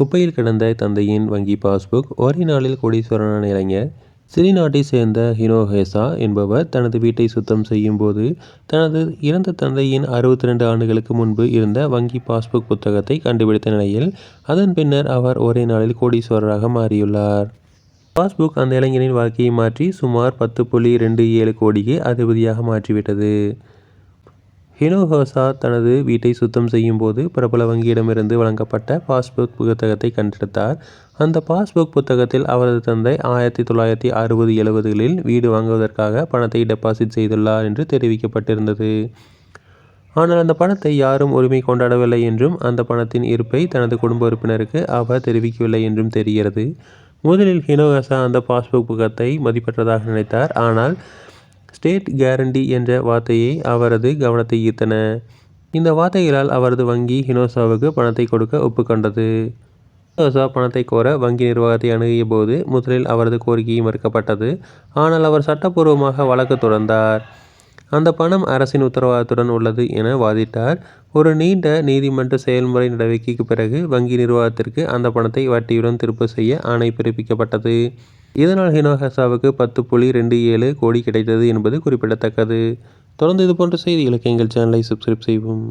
குப்பையில் கிடந்த தந்தையின் வங்கி பாஸ்புக் ஒரே நாளில் கோடீஸ்வரனான இளைஞர். சிறிநாட்டை சேர்ந்த ஹினோஹேசா என்பவர் தனது வீட்டை சுத்தம் செய்யும் போது தனது இறந்த தந்தையின் அறுபத்தி ரெண்டு ஆண்டுகளுக்கு முன்பு இருந்த வங்கி பாஸ்புக் புத்தகத்தை கண்டுபிடித்த நிலையில் அதன் பின்னர் அவர் ஒரே நாளில் கோடீஸ்வரராக மாறியுள்ளார். பாஸ்புக் அந்த இளைஞரின் வாழ்க்கையை மாற்றி சுமார் பத்து புள்ளி ரெண்டு ஏழு கோடிக்கு அதிபதியாக மாற்றிவிட்டது. ஹினோஹோசா தனது வீட்டை சுத்தம் செய்யும் போது பிரபல வங்கியிடமிருந்து வழங்கப்பட்ட பாஸ்புக் புத்தகத்தை கண்டெடுத்தார். அந்த பாஸ்புக் புத்தகத்தில் அவரது தந்தை ஆயிரத்தி தொள்ளாயிரத்தி அறுபது எழுபதுகளில் வீடு வாங்குவதற்காக பணத்தை டெபாசிட் செய்துள்ளார் என்று தெரிவிக்கப்பட்டிருந்தது. ஆனால் அந்த பணத்தை யாரும் உரிமை கொண்டாடவில்லை என்றும் அந்த பணத்தின் இருப்பை தனது குடும்ப உறுப்பினருக்கு அவர் தெரிவிக்கவில்லை என்றும் தெரிகிறது. முதலில் ஹினோகாசா அந்த பாஸ்புக் புத்தகத்தை மதிப்பற்றதாக நினைத்தார். ஆனால் ஸ்டேட் கேரண்டி என்ற வார்த்தையை அவரது கவனத்தை ஈர்த்தன. இந்த வார்த்தைகளால் அவரது வங்கி ஹினோசாவுக்கு பணத்தை கொடுக்க ஒப்புக்கொண்டது. ஹினோசா பணத்தை கோர வங்கி நிர்வாகத்தை அணுகிய போது முதலில் அவரது கோரிக்கையை மறுக்கப்பட்டது. ஆனால் அவர் சட்டப்பூர்வமாக வழக்கு தொடர்ந்தார். அந்த பணம் அரசின் உத்தரவாதத்துடன் உள்ளது என வாதிட்டார். ஒரு நீண்ட நீதிமன்ற செயல்முறை நடவடிக்கைக்கு பிறகு வங்கி நிர்வாகத்திற்கு அந்த பணத்தை வட்டியுடன் திருப்பு செய்ய ஆணை பிறப்பிக்கப்பட்டது. இதனால் ஹினோஹசாவுக்கு பத்து புள்ளி ரெண்டு ஏழு கோடி கிடைத்தது என்பது குறிப்பிடத்தக்கது. தொடர்ந்து இதுபோன்ற செய்திகளுக்கு எங்கள் சேனலை சப்ஸ்கிரைப் செய்வோம்